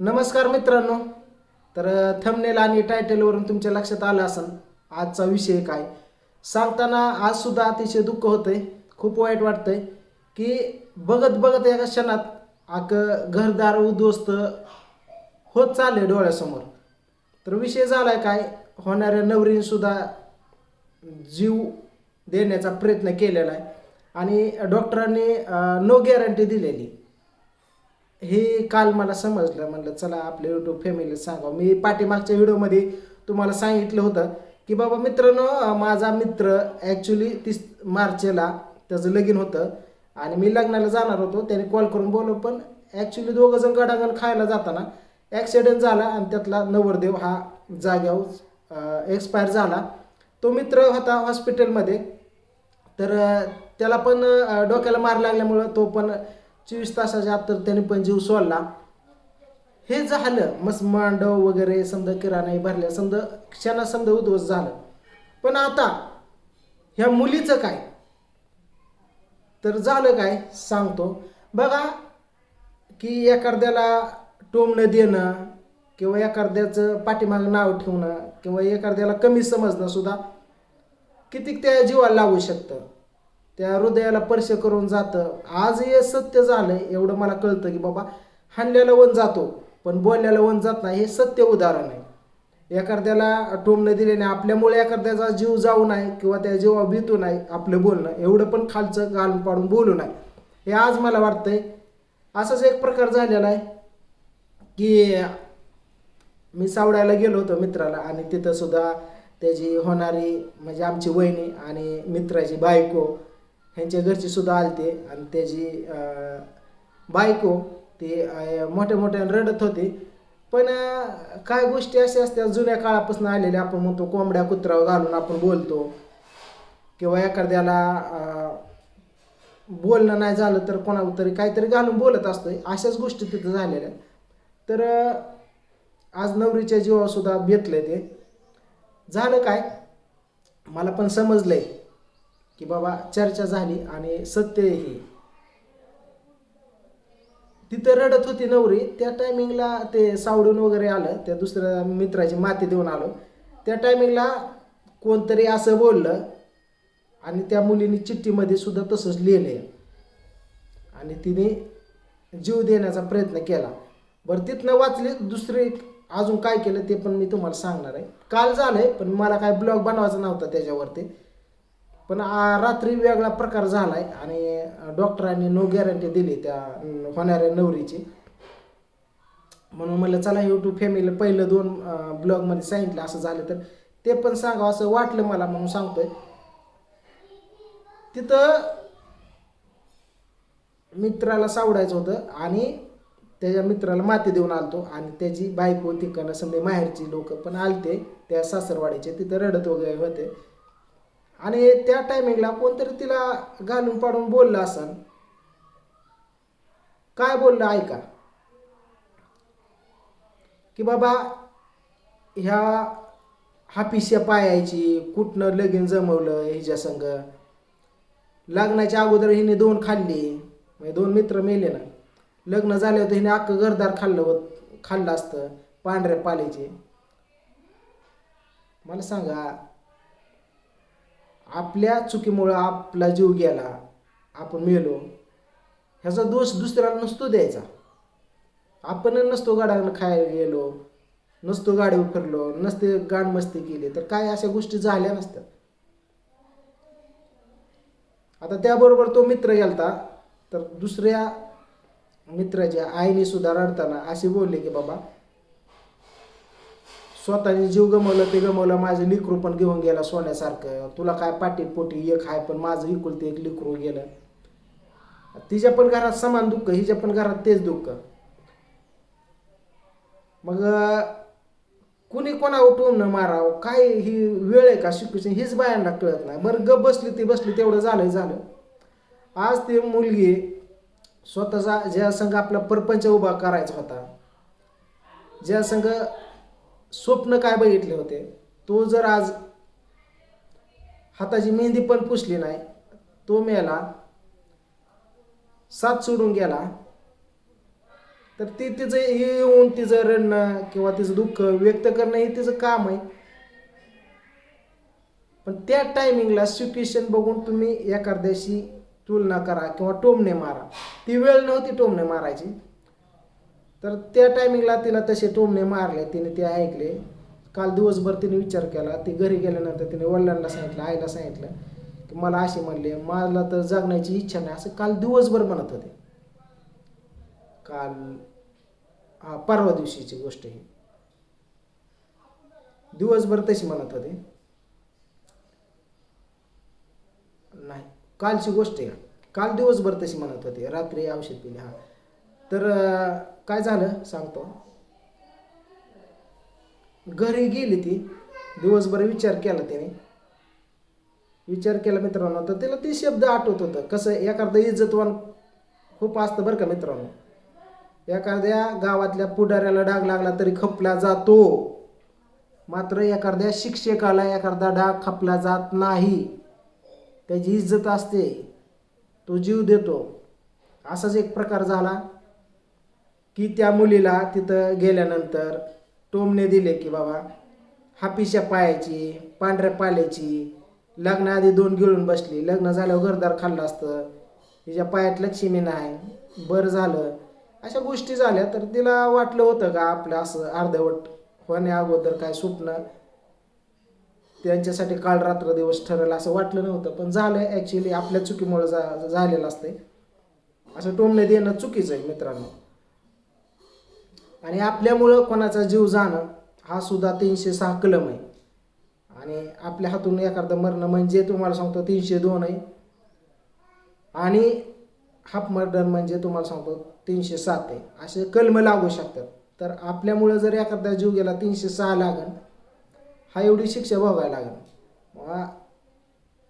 नमस्कार मित्रांनो. तर थंबनेल आणि टायटलवरून तुमच्या लक्षात आलं असेल आजचा विषय काय? सांगताना आजसुद्धा अतिशय दुःख होतंय खूप वाईट वाटतंय की बघत बघत एका क्षणात आक घरदार उद्ध्वस्त होत चालले डोळ्यासमोर. तर विषय झाला आहे काय? होणाऱ्या नवरींसुद्धा जीव देण्याचा प्रयत्न केलेला आहे. आणि डॉक्टरांनी नो गॅरंटी दिलेली. हे काल मला समजलं म्हणलं चला आपल्या यूट्यूब फॅमिलीला सांगावं. मी पाठीमागच्या व्हिडिओमध्ये तुम्हाला सांगितलं होतं की बाबा मित्रांनो माझा मित्र ॲक्च्युली तीस मार्चला त्याचं लगीन होतं आणि मी लग्नाला जाणार होतो. त्याने कॉल करून बोलव पण ॲक्च्युली दोघंजण गडागण खायला जाताना ॲक्सिडेंट झाला आणि त्यातला नवरदेव हा जाग्यावर एक्सपायर झाला. तो मित्र होता हॉस्पिटलमध्ये तर त्याला पण डोक्याला मार लागल्यामुळं तो पण चोवीस तासाच्या आत तर त्याने पण जीव सोडला. हे झालं. मस्त मांडव वगैरे समजा किराणा भरल्या समजा क्षणा समजा उद्ध्वस्त झालं. पण आता ह्या मुलीचं काय? तर झालं काय? सांगतो. बघा की एखाद्याला टोमणं देणं किंवा एखाद्याचं पाठीमागं नाव ठेवणं किंवा एखाद्याला कमी समजणं सुद्धा कितीक त्या जीवाला लागू शकतं? त्या हृदयाला स्पर्श करून जातं. आज हे सत्य झालं एवढं मला कळतं की बाबा हाणल्याला वन जातो पण बोलल्याला वन जात नाही हे सत्य उदाहरण आहे. एखाद्याला टोमणं दिल्याने आपल्यामुळे एखाद्याचा जीव जाऊ नये किंवा त्या जीवा भीतू नाही आपलं बोलणं एवढं पण खालचं घालून पाडून बोलू नये हे आज मला वाटतंय असाच एक प्रकार झालेला आहे की मी सावडायला गेलो होतो मित्राला आणि तिथंसुद्धा त्याची होणारी म्हणजे आमची वहिनी आणि मित्राची बायको ह्यांच्या घरचीसुद्धा आलते. आणि त्याची बायको ते मोठ्या मोठ्याने रडत होते. पण काय गोष्टी अशा असतात जुन्या काळापासून आलेल्या आपण म्हणतो कोंबड्या कुत्रा घालून आपण बोलतो. किंवा एखाद्याला बोलणं नाही झालं तर कोणावर तरी काहीतरी घालून बोलत असतोय. अशाच गोष्टी तिथं झालेल्या आहेत. तर आज नवरीच्या जीवासुद्धा भेटलं ते. झालं काय? मला पण समजलंय. की बाबा चर्चा झाली आणि सत्य हे. तिथं रडत होती नवरी त्या टायमिंगला ते सावडून वगैरे आलं त्या दुसऱ्या मित्राची माती देऊन आलो. त्या टायमिंगला कोणतरी असं बोललं आणि त्या मुलीने चिठ्ठीमध्ये सुद्धा तसंच लिहिलंय. आणि तिने जीव देण्याचा प्रयत्न केला. बरं तिथनं वाचले दुसरे अजून काय केलं ते पण मी तुम्हाला सांगणार आहे. काल झालं आहे पण मला काय ब्लॉग बनवायचा नव्हता त्याच्यावरती. पण रात्री वेगळा प्रकार झालाय आणि डॉक्टरांनी नो गॅरंटी दिली त्या होणाऱ्या नवरीची. म्हणून म्हणलं चला यूट्यूब फॅमिली पहिलं दोन ब्लॉगमध्ये सांगितलं असं झालं तर. ते पण सांगावं असं वाटलं मला म्हणून सांगतोय. तिथं मित्राला सावडायचं होतं आणि त्याच्या मित्राला माती देऊन आलतो आणि त्याची बायको तिकडनं समजे माहेरची लोक पण आलते त्या सासरवाडीचे. तिथं रडत वगैरे होते. आणि त्या टायमिंगला कोणतरी तिला घालून पाडून बोललं असन. काय बोललं ऐका की? बाबा ह्या हापिस्या पायाची कुठनं लगीन जमवलं हिच्या संग? लग्नाच्या अगोदर हिने दोन खाल्ली. म्हणजे दोन मित्र मेले ना. लग्न झाले होते हिने अख्खं घरदार खाल्लं होत खाल्लं असतं पांढऱ्या पाल्याचे. मला सांगा आपल्या चुकीमुळं आपला जीव गेला आपण मेलो ह्याचा दोष दुसऱ्याला नसतो द्यायचा. आपण नसतो गाड्यानं खायला गेलो नसतो गाडीवर फिरलो नसते गाणमस्ती केली तर काय अशा गोष्टी झाल्या नसतात आता त्याबरोबर तो मित्र गेलता तर दुसऱ्या मित्राच्या आईने सुद्धा रडताना असे बोलले की बाबा स्वतःने जीव गमवलं ते गमवलं माझं लिकरू पण घेऊन गेला सोन्यासारखं. तुला काय पाटीपोटी एक आहे पण माझं इकुलते एक लिकरू गेलं. तिच्या पण घरात समान दुःख हिच्या पण घरात तेच दुःख. मग कुणी कोणा उठवून न माराव काय ही वेळ आहे का शिकूची हीच बायांना कळत नाही. बरं गप बसली ती बसली तेवढं झालं झालं. आज ती मुलगी स्वतःचा ज्या संघ आपला परपंच उभा करायचा होता ज्या संघ स्वप्न काय बघितले होते तो जर आज हाताची मेहंदी पण पुसली नाही तो मेला साथ सोडून गेला तर ती तिचं हे येऊन तिचं रडणं किंवा तिचं दुःख व्यक्त करणं हे तिचं काम आहे. पण त्या टायमिंगला सिच्युएशन बघून तुम्ही एखाद्याशी तुलना करा किंवा टोमणे मारा. ती वेळ नव्हती टोमणे मारायची. तर त्या टायमिंगला तिला तसे टोमणे मारले तिने ते ऐकले. काल दिवसभर तिने विचार केला ती घरी गेल्यानंतर तिने वडिलांना सांगितलं आईला सांगितलं की मला असे म्हणले मला तर जगण्याची इच्छा नाही. असं काल दिवसभर म्हणत होते. काल हा परवा दिवशीची गोष्ट ही. दिवसभर तशी म्हणत होते. नाही कालची गोष्ट आहे काल दिवसभर तशी म्हणत होते. रात्री औषध पिले हा. तर काय झालं? सांगतो. घरी गेली ती. दिवसभर विचार केला त्याने विचार केला मित्रांनो तर तिला ते शब्द आठवत होतं. कसं एखादं इज्जतवान खूप असतं बरं का मित्रांनो. एखाद्या गावातल्या पुढाऱ्याला डाग लागला तरी खपला जातो. मात्र एखाद्या शिक्षकाला एखादा डाग खपला जात नाही. त्याची इज्जत असते. तो जीव देतो. असाच एक प्रकार झाला. की त्या मुलीला तिथं गेल्यानंतर टोमणे दिले की बाबा हापिशा पायाची पांढऱ्या पाल्याची लग्नाआधी दोन गिळून बसली. लग्न झाल्यावर घरदार खाल्लं असतं. तिच्या पायात लक्ष्मी नाही. बरं झालं. अशा गोष्टी झाल्या तर तिला वाटलं होतं का आपलं असं अर्धवट होण्या अगोदर काय स्वप्न त्यांच्यासाठी काल रात्र दिवस ठरलं असं वाटलं नव्हतं. पण झालं ॲक्च्युली आपल्या चुकीमुळे जा झालेलं असतंय. असं टोमणे देणं चुकीचं आहे मित्रांनो. आणि आपल्यामुळं कोणाचा जीव जाणं हा सुद्धा तीनशे सहा कलम आहे. आणि आपल्या हातून एखादं मरणं म्हणजे तुम्हाला सांगतो तीनशे दोन आहे. आणि हाफ मर्डर म्हणजे तुम्हाला सांगतो तीनशे सात आहे. असे कलम लागू शकतात. तर आपल्यामुळं जर एखादा जीव गेला तीनशे सहा लागन हा एवढी शिक्षा भोगायला लागेल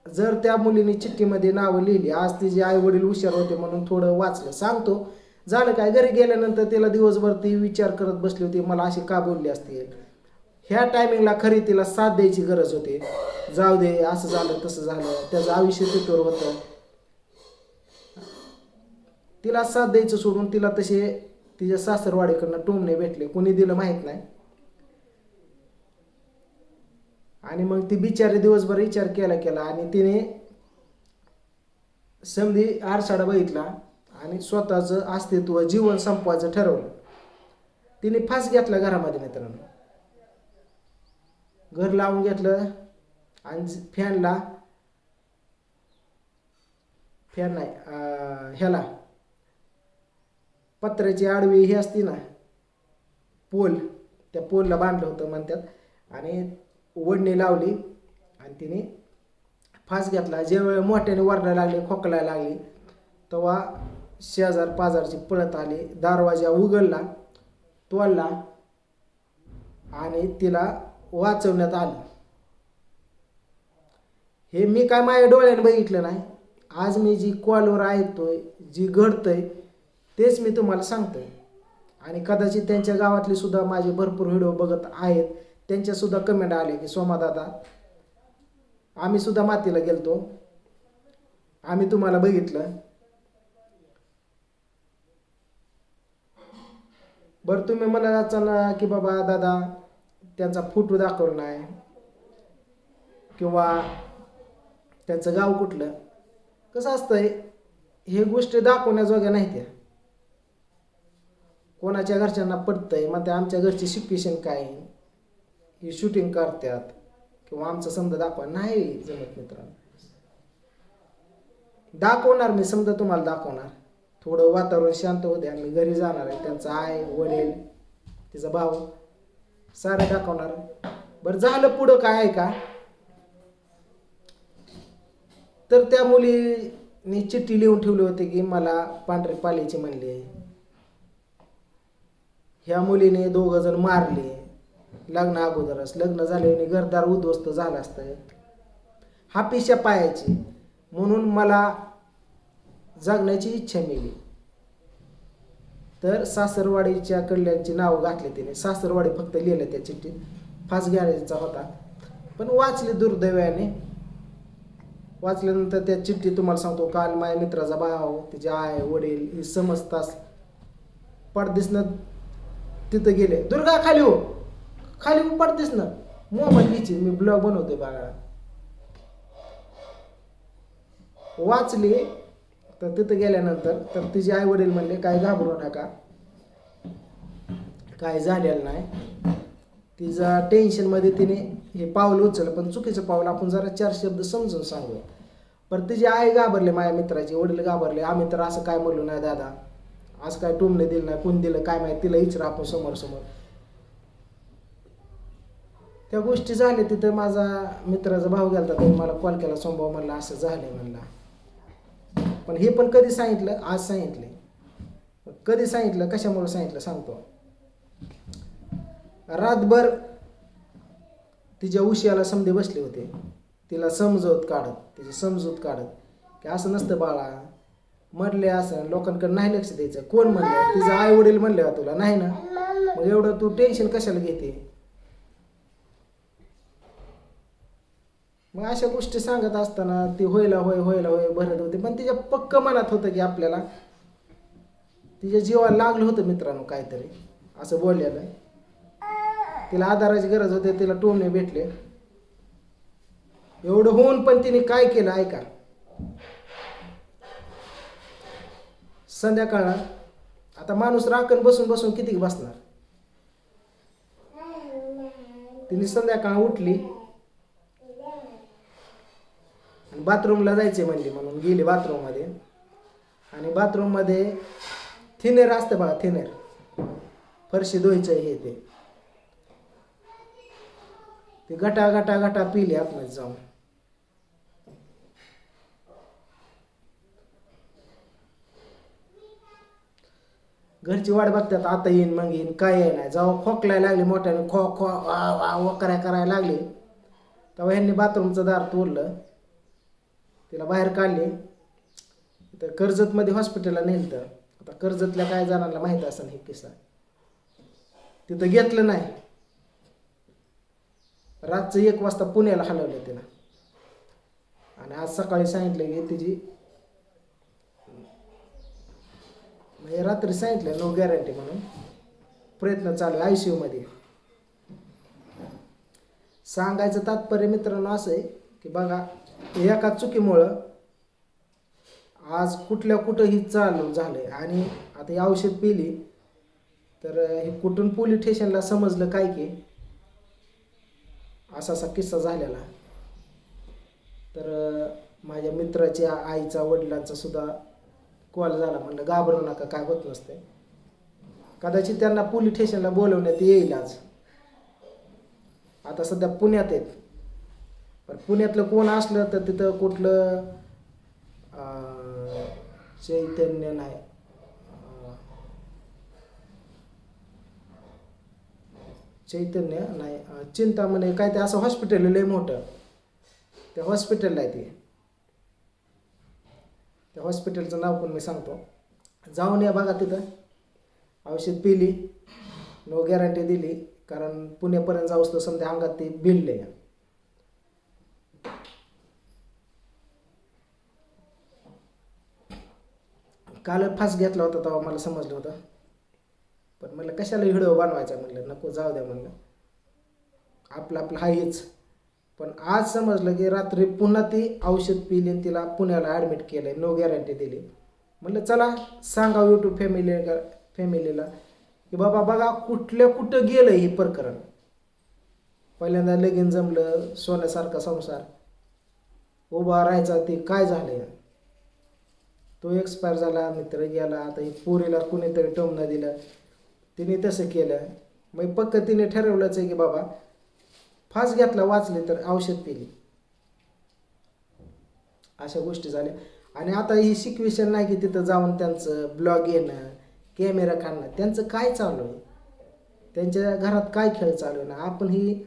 जर त्या मुलीने चिठ्ठीमध्ये नावं लिहिली आज तिचे आई वडील हुशार होते म्हणून थोडं वाचलं सांगतो. झालं काय? घरी गेल्यानंतर तिला दिवसभर ती विचार करत बसली होती. मला अशी का बोलली असते? ह्या टायमिंगला खरी तिला साथ द्यायची गरज होती. जाऊ दे असं झालं तसं झालं. त्याचं आयुष्य तिथवर होतं. तिला साथ द्यायचं सोडून तिला तसे तिच्या सासरवाडीकडनं टोमणे भेटले. कोणी दिलं माहीत नाही. आणि मग ती बिचारी दिवसभर विचार केला केला आणि तिने समधी आरसाडा बघितला. आणि स्वतःचं अस्तित्व जीवन संपवायचं ठरवलं. तिने फास घेतला घरामध्ये मित्रांनो. घर लावून घेतलं आणि फॅनला फॅन नाही ह्याला पत्र्याची आडवी ही असती ना पोल त्या पोलला बांधलं होतं म्हणतात. आणि वडणी लावली आणि तिने फास घेतला. ज्यावेळेला मोठ्याने वरडायला लागली खोकलायला लागली तेव्हा शेजार पाजारचे पळत आले. दरवाजा उघडला तोडला आणि तिला वाचवण्यात आलं. हे मी काय माझ्या डोळ्याने बघितलं नाही. आज मी जी कॉलवर ऐकतोय जी घडतंय तेच मी तुम्हाला सांगतोय. आणि कदाचित त्यांच्या गावातले सुद्धा माझे भरपूर व्हिडिओ बघत आहेत. त्यांच्या सुद्धा कमेंट आले की सोमादादा आम्ही सुद्धा मातीला गेलतो. आम्ही तुम्हाला बघितलं. बरं तुम्ही म्हणाला ना की बाबा दादा त्यांचा फोटो दाखवला नाही. किंवा त्यांचं गाव कुठलं? कसं असतंय हे गोष्टी दाखवण्याजोग्या नाही त्या. कोणाच्या घरच्यांना पडतंय मग ते आमच्या घरची सिच्युएशन काय? आहे ही शूटिंग करतात. किंवा आमचं समजा दाखवा नाही जमत मित्रांनो. दाखवणार मी समजा तुम्हाला दाखवणार. थोडं वातावरण शांत होते आणि मी घरी जाणार आहे. त्यांचा आई वडील तिचा भाऊ सारे दाखवणार. बरं झालं पुढं काय आहे का? तर त्या मुलीने चिठ्ठी लिहून ठेवली होती की मला पांढरे पालीची म्हणले ह्या मुलीने दोघं जण मारले. लग्न अगोदरच. लग्न झाल्याने घरदार उद्ध्वस्त झालं असतं हा पिशा पायाची म्हणून मला जगण्याची इच्छा मिळली तर सासरवाडीच्या कडल्यांची नावं घातली तिने. सासरवाडी फक्त लिहिलं त्या चिठ्ठीत. फास घ्यायचा होता. पण वाचले दुर्दैवाने. वाचल्यानंतर त्या चिठ्ठी तुम्हाला सांगतो काल माझ्या मित्राचा भाव तिचे आय वडील हे समजताच पडदिसनं तिथं गेले. दुर्गा खाली हो. खाली हो पडदिसनं. मोबाईल घ्यायची. मी ब्लॉग बनवतोय बाळा वाचली तर तिथं गेल्यानंतर तर तिचे आई वडील म्हणले काय घाबरू नका. काय झालेलं नाही. तिचा टेन्शनमध्ये तिने हे पाऊल उचललं पण चुकीचं पाऊल आपण जरा चार शब्द समजून सांगूया पण तिची आई घाबरले माझ्या मित्राची वडील घाबरले. आम्ही तर असं काय म्हणलो नाही दादा. असं काय टोमणे दिलं नाही कोण दिलं काय माहिती तिला इचरा आपण समोर समोर. त्या गोष्टी झाल्या तिथं माझा मित्राचा भाऊ गेला त्यांनी मला कॉल केला सोमभाऊ म्हणला असं झालं म्हणला. पण हे पण कधी सांगितलं? आज सांगितले. कधी सांगितलं? कशामुळे सांगितलं? सांगतो. रातभर तिच्या उशियाला समधे बसले होते. तिला समजवत काढत तिची समजूत काढत की असं नसतं बाळा. म्हटले असं लोकांकडे नाही लक्ष द्यायचं. कोण म्हणलं? तिचं आई वडील म्हणले तुला नाही ना? मग एवढं तू टेन्शन कशाला घेते? मग अशा गोष्टी सांगत असताना ती होयला होय होयला होय भरत होते. पण तिच्या पक्क मनात होतं की आपल्याला तिच्या जीवाला लागलं होतं मित्रांनो काहीतरी. असं बोललेलं तिला आधाराची गरज होती तिला टोमणे भेटले. एवढं होऊन पण तिने काय केलं ऐका. संध्याकाळ आता माणूस राखण बसून बसून किती बसणार? तिने संध्याकाळ उठली. बाथरूमला जायचे म्हणली म्हणून गेली बाथरूममध्ये. आणि बाथरूममध्ये थिनेर असतं बघा थिनेर. फरशी धुवायचं हे ते. गटा गटा गटा पिली आतमध्ये जाऊन. घरची वाट बघतात आता येईन मग येईन काय येईन नाही. जाऊ खोकलाय लागली मोठ्याने खो खो वा वा वा करायला लागली तेव्हा ह्यांनी बाथरूमचं दार तोडलं. तिला बाहेर काढले. तर कर्जतमध्ये हॉस्पिटलला नेलं तर आता कर्जतल्या काय जणांना माहीत असेल हे किस्सा. तिथं घेतलं नाही. रातचं एक वाजता पुण्याला हलवलं तिला आणि आज सकाळी सांगितलं की तिची म्हणजे रात्री सांगितलं नो गॅरंटी म्हणून. प्रयत्न चालू आहे सी यूमध्ये सांगायचं तात्पर्य मित्रांनो असं आहे की बघा एका चुकीमुळं आज कुठल्या कुठंही चालू आहे आणि आता ही औषध पिली तर हे कुठून पोलीस स्टेशनला समजलं काय की असा असा किस्सा झालेला. तर माझ्या मित्राच्या आईचा वडिलांचा सुद्धा कॉल झाला. म्हणलं घाबरू नका काय होत नसते कदाचित त्यांना पोलीस स्टेशनला बोलवण्यात येईल आज. आता सध्या पुण्यात आहेत. पण पुण्यातलं कोण असलं तर तिथं कुठलं चैतन्य नाही. चैतन्य नाही चिंता चिंतामणी काय ते असं हॉस्पिटल लय मोठं. त्या हॉस्पिटलला आहे ते. त्या हॉस्पिटलचं नाव पण मी सांगतो. जाऊन या बघा तिथं. औषध पिली. नो गॅरंटी दिली. कारण पुण्यापर्यंत जाऊस तर समजा अंगात ते भिडले काल फास घेतला होता तेव्हा मला समजलं होतं. पण म्हटलं कशाला व्हिडिओ बनवायचा म्हणलं? नको जाऊ द्या म्हणलं. आपलं आपलं आहेच पण आज समजलं की रात्री पुन्हा ती औषध पिली आणि तिला पुण्याला ॲडमिट केलं नो गॅरंटी दिली. म्हणलं चला सांगा यूट्यूब फॅमिली फॅमिलीला की बाबा बघा कुठल्या कुठं गेलं हे प्रकरण. पहिल्यांदा लगीन जमलं सोन्यासारखा संसार. उभा राहायचा ते काय झालं तो एक्सपायर झाला मित्र गेला आता ही पोरीला कुणीतरी टोमणं दिलं. तिने तसं केलं. मग पक्क तिने ठरवलंच आहे की बाबा फास घेतला वाचले तर औषध पिली. अशा गोष्टी झाल्या. आणि आता ही सिक्वेशन नाही की तिथं जाऊन त्यांचं ब्लॉग येणं कॅमेरा काढणं. त्यांचं काय चालू आहे? त्यांच्या घरात काय खेळ चालू आहे? ना आपण ही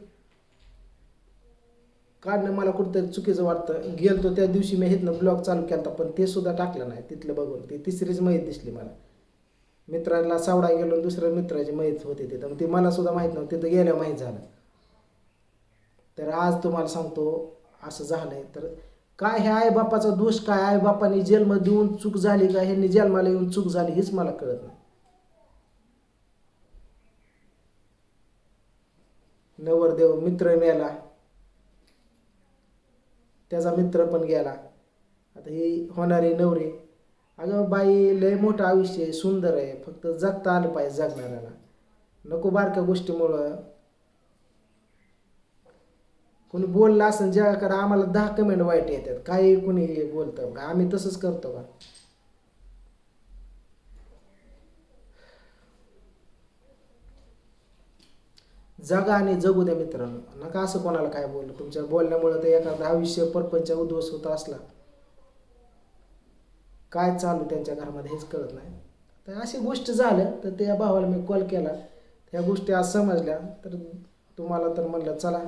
काढणं मला कुठंतरी चुकीचं वाटतं. गेलतो त्या दिवशी मी हेतनं ब्लॉग चालू केला होता पण ते सुद्धा टाकलं नाही तिथलं बघून. ती तिसरीच माहीत दिसली मला. मित्राला सावडा गेलो दुसऱ्या मित्राची माहीत होती तिथं. मग ते मला सुद्धा माहीत नव्हतं. तिथं गेल्या माहीत झालं. तर आज तुम्हाला सांगतो असं झालं तर काय हे आई बापाचा दोष काय आई बापाने जन्म देऊन चूक झाली का? ह्यांनी जन्माला येऊन चूक झाली हेच मला कळत नाही. नवरदेव मित्र मेला. त्याचा मित्र पण गेला. आता ही होणारी नवरी अगं बाई लय मोठं आयुष्य आहे सुंदर आहे फक्त जगता आलं पाहिजे जगणाऱ्याला. नको बारक्या गोष्टीमुळं. कोणी बोललं असं जगाकडे आम्हाला दहा कमेंट वाईट येतात. काही कुणी बोलतं. का आम्ही तसंच करतो का? जगा आणि जगू द्या मित्रांनो. नका असं कोणाला काय बोललं तुमच्या बोलण्यामुळे तर एखादं आयुष्य परपंच उद्ध्वस्त होत असला. काय चालू त्यांच्या घरामध्ये हेच कळत नाही. तर अशी गोष्ट झालं तर त्या भावाला मी कॉल केला. त्या गोष्टी आज समजल्या तर तुम्हाला तर म्हणलं चला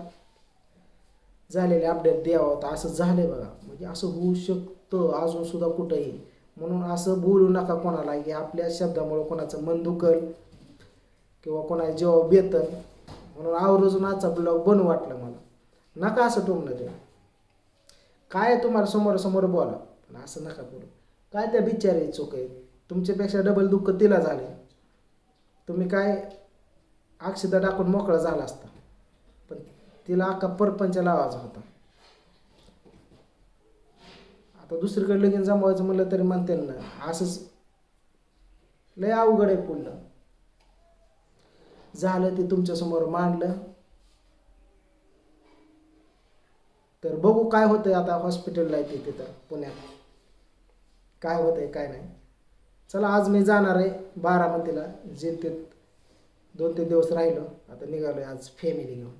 झालेले अपडेट द्यावं. तर असं झालं बघा. म्हणजे असं होऊ शकतं अजूनसुद्धा कुठंही. म्हणून असं बोलू नका कोणाला की आपल्या शब्दामुळं कोणाचं मन दुखल किंवा कोणाला जेव्हा बेतल म्हणून आवर्जून आजचा ब्लॉग बनू वाटलं मला. नका असं टोमणं ते काय तुम्हाला समोरासमोर बोला. पण असं नका करू काय त्या बिचारी चूक आहे? तुमच्यापेक्षा डबल दुःख तिला झाले. तुम्ही काय अक्षता टाकून मोकळा झाला असता. पण तिला अख्खा परपंच लावायचा होता. आता दुसरीकडे लगीन जमवायचं म्हणलं तरी म्हणते ना असंच लय अवघड आहे पुढलं. झालं ते तुमच्यासमोर मांडलं. तर बघू काय होतंय आता हॉस्पिटलला येते तिथं पुण्यात. काय होतंय काय नाही. चला आज मी जाणार आहे बारामतीला. जे ते दोन तीन दिवस राहिलो आता निघालो आज फॅमिली घेऊन.